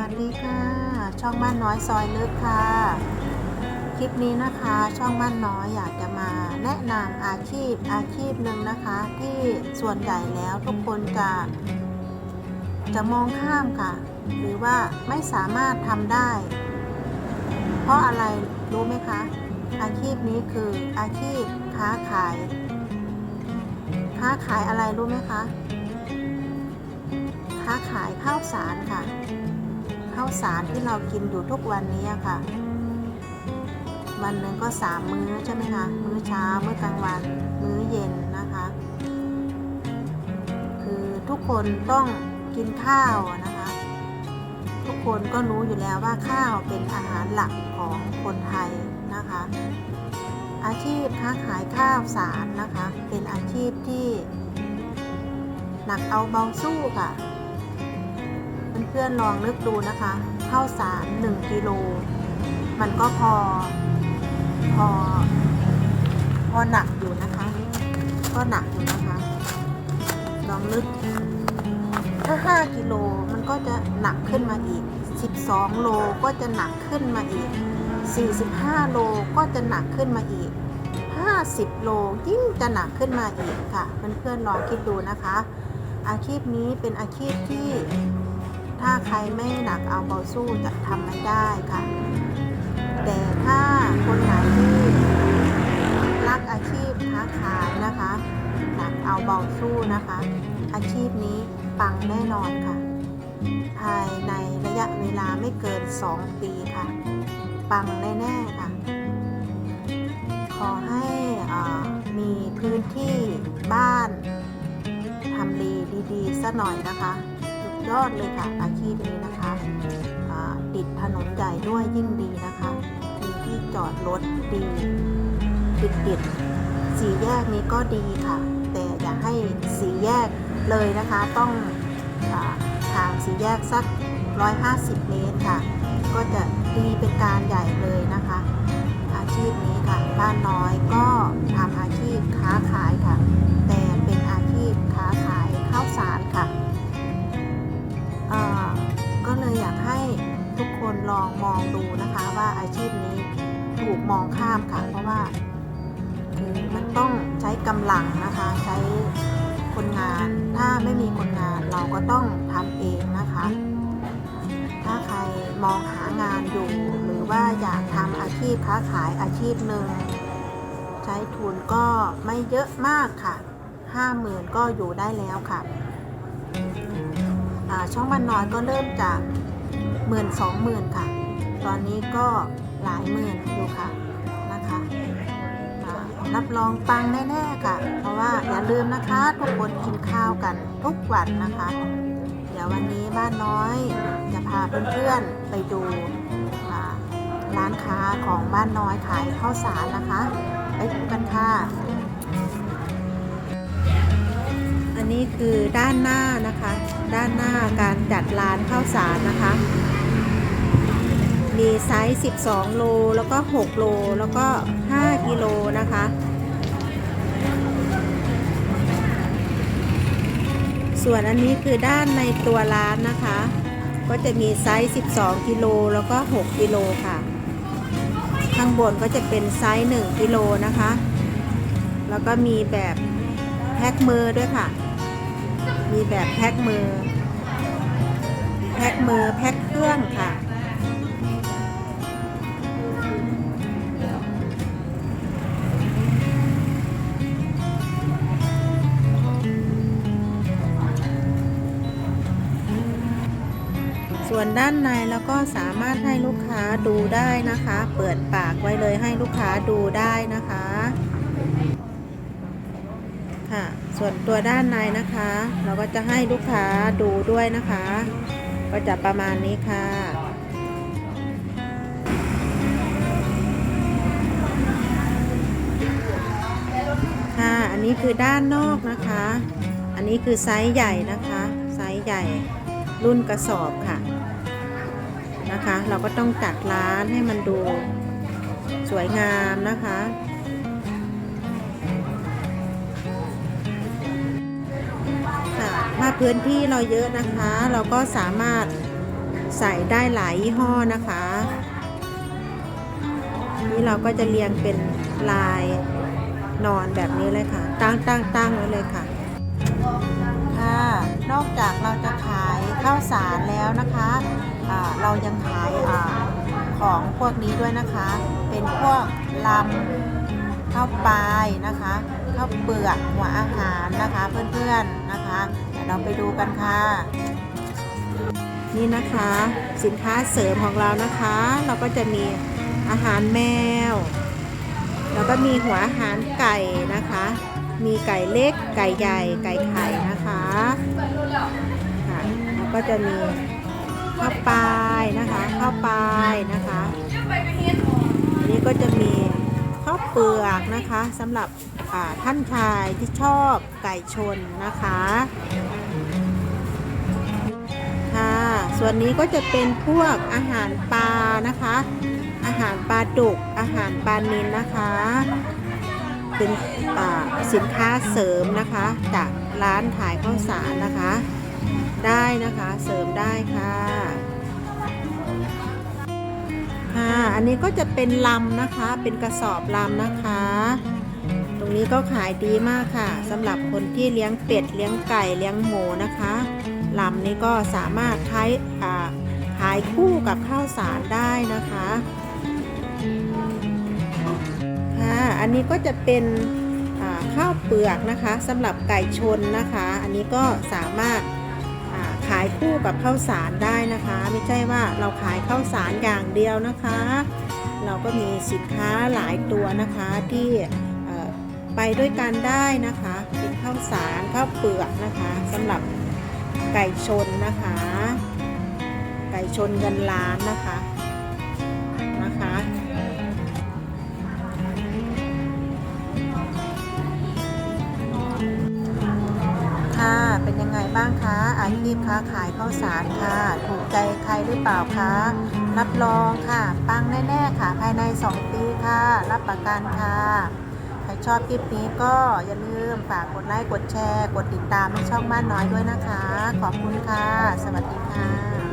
วัสดีค่ะ ช่องบ้านน้อยซอยลึกค่ะ คลิปนี้นะคะช่องบ้านน้อยอยากจะมาแนะนำอาชีพอาชีพหนึ่งนะคะ ที่ส่วนใหญ่แล้วทุกคนจะ จะมองข้ามค่ะ หรือว่าไม่สามารถทำได้ เพราะอะไรรู้ไหมคะ อาชีพนี้คืออาชีพค้าขาย ค้าขายอะไรรู้ไหมคะค้าขายข้าวสารค่ะ ข้าวสารที่เรากินอยู่ทุกวันนี้ค่ะ วันหนึ่งก็สามมื้อใช่ไหมคะ มื้อเช้า มื้อกลางวัน มื้อเย็นนะคะ คือทุกคนต้องกินข้าวนะคะ ทุกคนก็รู้อยู่แล้วว่าข้าวเป็นอาหารหลักของคนไทยนะคะ อาชีพค้าขายข้าวสารนะคะ เป็นอาชีพที่หนักเอาเบาสู้ค่ะ พื่อนๆลองนึกดูนะคะข้าวสาร1กิโลมันก็พอ พอ พอหนักอยู่นะคะ ก็หนักอยู่นะคะ ลองนึก ถ้า 5กิโลมันก็จะหนักขึ้นมาอีก 12 โลก็จะหนักขึ้นมาอีก 45 โลก็จะหนักขึ้นมาอีก 50 โลยิ่งจะหนักขึ้นมาอีกค่ะ เพื่อนๆลองคิดดูนะคะ อาชีพนี้เป็นอาชีพที่ ถ้าใครไม่หนักเอาเบาสู้จะทำไม่ได้ค่ะ แต่ถ้าคนไหนที่รักอาชีพค้าขายนะคะ หนักเอาเบาสู้นะคะ อาชีพนี้ปังแน่นอนค่ะ ภายในระยะเวลาไม่เกิน 2 ปีค่ะ ปังแน่ๆค่ะ ขอให้มีพื้นที่บ้านทำเลดีๆสักหน่อยนะคะ ยอดเลยค่ะอาชีพนี้นะคะติดถนนใหญ่ด้วยยิ่งดีนะคะมีที่จอดรถดีติดติดสี่แยกนี้ก็ดีค่ะ แต่อย่าให้สี่แยกเลยนะคะ ต้องอทางสี่แยกสัก 150 เมตรค่ะ ก็จะดีเป็นการใหญ่เลยนะคะ อาชีพนี้ค่ะบ้านน้อย องมองดูนะคะว่าอาชีพนี้ถูกมองข้ามค่ะ เพราะว่าคือมันต้องใช้กำลังนะคะ ใช้คนงาน ถ้าไม่มีคนงานเราก็ต้องทำเองนะคะ ถ้าใครมองหางานอยู่ หรือว่าอยากทำอาชีพค้าขายอาชีพหนึ่งใช้ทุนก็ไม่เยอะมากค่ะห้าหมื่นก็อยู่ได้แล้วค่ะช่องบันน้อยก็เริ่มจากหมื่นสองหมื่นค่ะ ตอนนี้ก็หลายหมื่นอยู่ค่ะนะคะรับรองปังแน่ๆค่ะ เพราะว่าอย่าลืมนะคะทุกคนกินข้าวกันทุกวันนะคะ เดี๋ยววันนี้บ้านน้อยจะพาเพื่อนๆไปดูร้านค้าของบ้านน้อยขายข้าวสารนะคะ ไปดูกันค่ะ อันนี้คือด้านหน้านะคะ ด้านหน้าการจัดร้านข้าวสารนะคะ ไซส์ 12 โล แล้วก็ 6 โล แล้วก็ 5 กิโลนะคะ ส่วนอันนี้คือด้านในตัวร้านนะคะ ก็จะมีไซส์ 12 กิโล แล้วก็ 6 กิโลค่ะ ข้างบนก็จะเป็นไซส์ 1 กิโลนะคะ แล้วก็มีแบบแพ็คมือด้วยค่ะ มีแบบแพ็คมือ แพ็คมือแพ็คเครื่องค่ะ ส่วนด้านในแล้วก็สามารถให้ลูกค้าดูได้นะคะ เปิดปากไว้เลยให้ลูกค้าดูได้นะคะค่ะ ส่วนตัวด้านในนะคะ เราก็จะให้ลูกค้าดูด้วยนะคะ ก็จะประมาณนี้ค่ะค่ะ อันนี้คือด้านนอกนะคะ อันนี้คือไซส์ใหญ่นะคะ ไซส์ใหญ่รุ่นกระสอบค่ะ นะคะ เราก็ต้องจัดร้านให้มันดูสวยงามนะคะค่ะถ้าพื้นที่เราเยอะนะคะ เราก็สามารถใส่ได้หลายยี่ห้อนะคะ นี่เราก็จะเรียงเป็นลายนอนแบบนี้เลยค่ะ ตั้งตั้งตั้งไว้เลยค่ะ ค่ะ นอกจากเราจะขายข้าวสารแล้วนะคะ เรายังขายอของพวกนี้ด้วยนะคะ เป็นพวกลำข้าวปลายนะคะข้าวเปลือกหัวอาหารนะคะเพื่อนๆนะคะเดี๋ยวเราไปดูกันค่ะ นี่นะคะสินค้าเสริมของเรานะคะ เราก็จะมีอาหารแมว แล้วก็มีหัวอาหารไก่นะคะ มีไก่เล็กไก่ใหญ่ไก่ไข่นะคะค่ะแล้วก็จะมี ข้าวปลายนะคะข้าวปลายนะคะอันนี้ก็จะมีข้าวเปลือกนะคะสำหรับท่านชายที่ชอบไก่ชนนะคะค่ะส่วนนี้ก็จะเป็นพวกอาหารปลานะคะ อาหารปลาดุกอาหารปลานิลนะคะเป็นสินค้าเสริมนะคะ จากร้านขายข้าวสารนะคะ ได้นะคะ เสริมได้ค่ะค่ะอันนี้ก็จะเป็นลำนะคะ เป็นกระสอบลำนะคะ ตรงนี้ก็ขายดีมากค่ะสำหรับคนที่เลี้ยงเป็ดเลี้ยงไก่เลี้ยงหมูนะคะลำนี้ก็สามารถใช้ขายคู่กับข้าวสารได้นะคะค่ะอันนี้ก็จะเป็นข้าวเปลือกนะคะสำหรับไก่ชนนะคะ อันนี้ก็สามารถ ขายคู่กับข้าวสารได้นะคะ ไม่ใช่ว่าเราขายข้าวสารอย่างเดียวนะคะ เราก็มีสินค้าหลายตัวนะคะที่ไปด้วยกันได้นะคะ เป็นข้าวสารข้าวเปลือกนะคะสำหรับไก่ชนนะคะ ไก่ชนเงินล้านนะคะ ชีพค้าขายข้าวสารค่ะ ถูกใจใครหรือเปล่าคะรับรองค่ะ ปังแน่ๆค่ะ ภายใน 2 ปีค่ะ รับประกันค่ะ ใครชอบคลิปนี้ก็อย่าลืมฝากกดไลค์ กดแชร์ กดติดตามให้ช่องบ้านน้อยด้วยนะคะ ขอบคุณค่ะ สวัสดีค่ะ